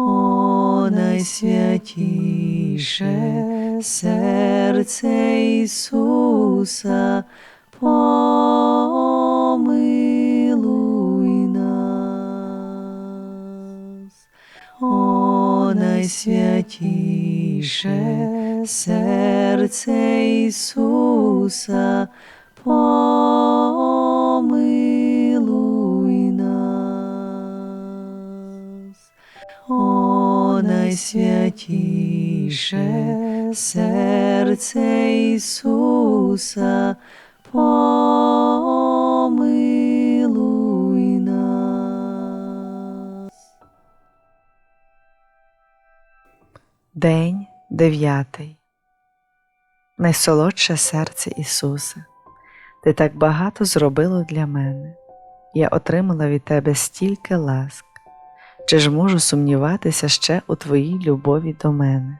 О найсвятіше серце Ісуса, помилуй нас. О найсвятіше серце Ісуса, помилуй найсвятіше серце Ісуса, помилуй нас. День дев'ятий. Найсолодше серце Ісуса, Ти так багато зробило для мене. Я отримала від Тебе стільки ласк, чи ж можу сумніватися ще у Твоїй любові до мене?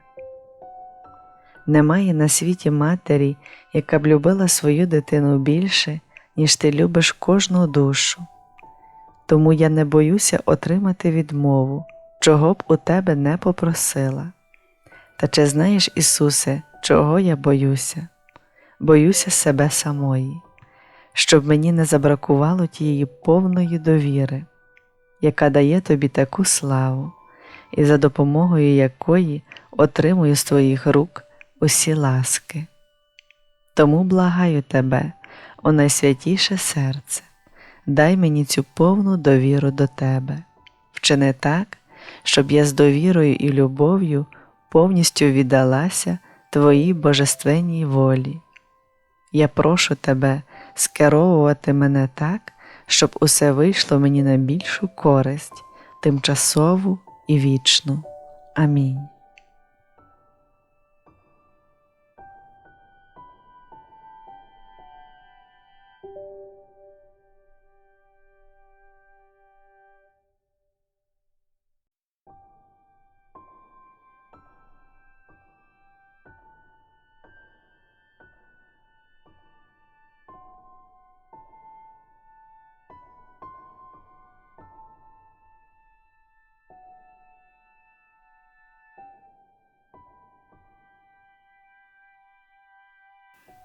Немає на світі матері, яка б любила свою дитину більше, ніж ти любиш кожну душу. Тому я не боюся отримати відмову, чого б у тебе не попросила. Та чи знаєш, Ісусе, чого я боюся? Боюся себе самої, щоб мені не забракувало тієї повної довіри, яка дає тобі таку славу, і за допомогою якої отримую з твоїх рук усі ласки. Тому благаю тебе, о найсвятіше серце, дай мені цю повну довіру до тебе, вчини так, щоб я з довірою і любов'ю повністю віддалася Твоїй божественній волі. Я прошу тебе скеровувати мене так, щоб усе вийшло мені на більшу користь, тимчасову і вічну. Амінь.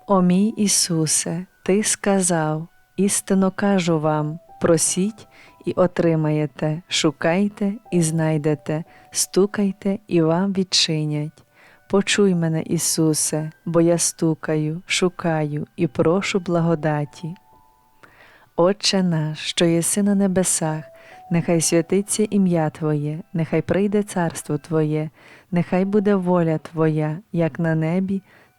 О мій Ісусе, Ти сказав, істинно кажу вам, просіть і отримаєте, шукайте і знайдете, стукайте і вам відчинять. Почуй мене, Ісусе, бо я стукаю, шукаю і прошу благодаті. Отче наш, що єси на небесах, нехай святиться ім'я Твоє, нехай прийде царство Твоє, нехай буде воля Твоя, як на небі,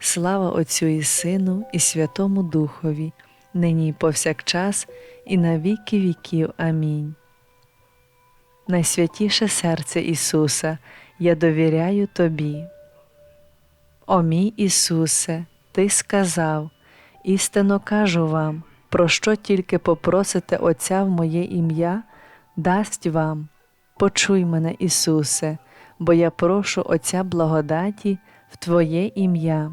Слава Отцю і Сину, і Святому Духові, нині і повсякчас, і на віки віків. Амінь. Найсвятіше серце Ісуса, я довіряю Тобі. О мій Ісусе, Ти сказав, істинно кажу вам, про що тільки попросите Отця в моє ім'я, дасть вам. Почуй мене, Ісусе, бо я прошу Отця благодаті в Твоє ім'я.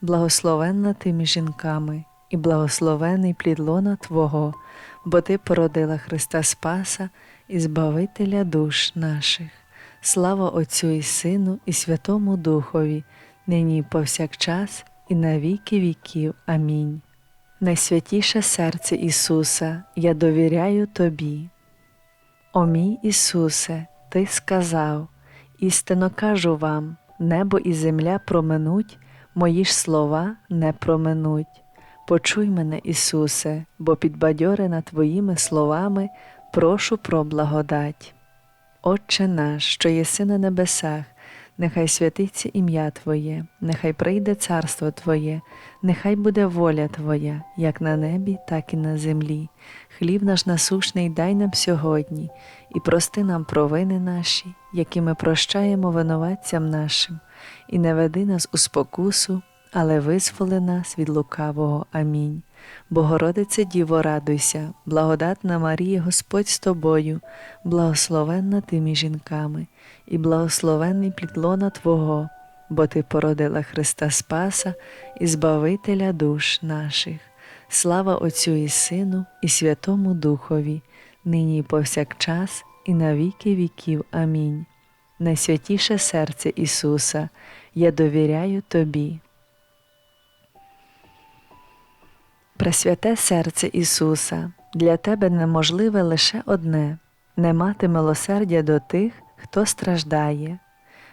благословенна ти між жінками, і благословений плід лона Твого, бо Ти породила Христа Спаса і Збавителя душ наших. Слава Отцю і Сину, і Святому Духові, нині повсякчас, і на віки віків. Амінь. Найсвятіше серце Ісуса, я довіряю Тобі. О мій Ісусе, Ти сказав, істинно кажу вам, небо і земля проминуть, мої ж слова не проминуть. Почуй мене, Ісусе, бо підбадьорена Твоїми словами, прошу про благодать. Отче наш, що єси на небесах, нехай святиться ім'я Твоє, нехай прийде царство Твоє, нехай буде воля Твоя, як на небі, так і на землі. Хліб наш насушний дай нам сьогодні, і прости нам провини наші, які ми прощаємо винуватцям нашим, і не веди нас у спокусу, але визволи нас від лукавого. Амінь. Богородице Діво, радуйся, благодатна Марія, Господь з тобою, благословенна ти між жінками, і благословенний плід лона Твого, бо Ти породила Христа Спаса і Збавителя душ наших. Слава Отцю і Сину, і Святому Духові, нині і повсякчас, і на віки віків. Амінь. Найсвятіше серце Ісуса, я довіряю Тобі. Пресвяте серце Ісуса, для Тебе неможливе лише одне не мати милосердя до тих, хто страждає.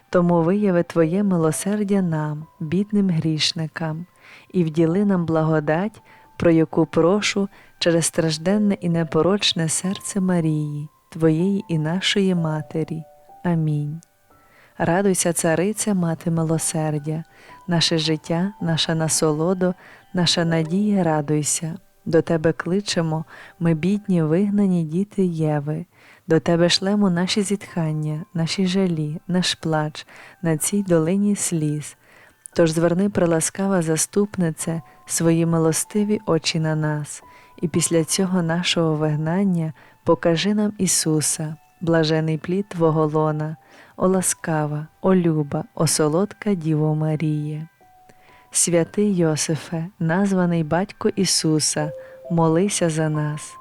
Тому вияви Твоє милосердя нам, бідним грішникам, і вділи нам благодать, про яку прошу через стражденне і непорочне серце Марії, Твоєї і нашої Матері. Амінь. Радуйся, цариця, мати милосердя, наше життя, наша насолодо, наша надія, радуйся. До тебе кличемо, ми бідні, вигнані діти Єви, до тебе шлемо наші зітхання, наші жалі, наш плач на цій долині сліз. Тож зверни, приласкава заступнице, свої милостиві очі на нас, і після цього нашого вигнання покажи нам Ісуса, блажений плід Твого лона, о ласкава, о люба, о солодка Діво Маріє. Святий Йосифе, названий Батько Ісуса, молися за нас.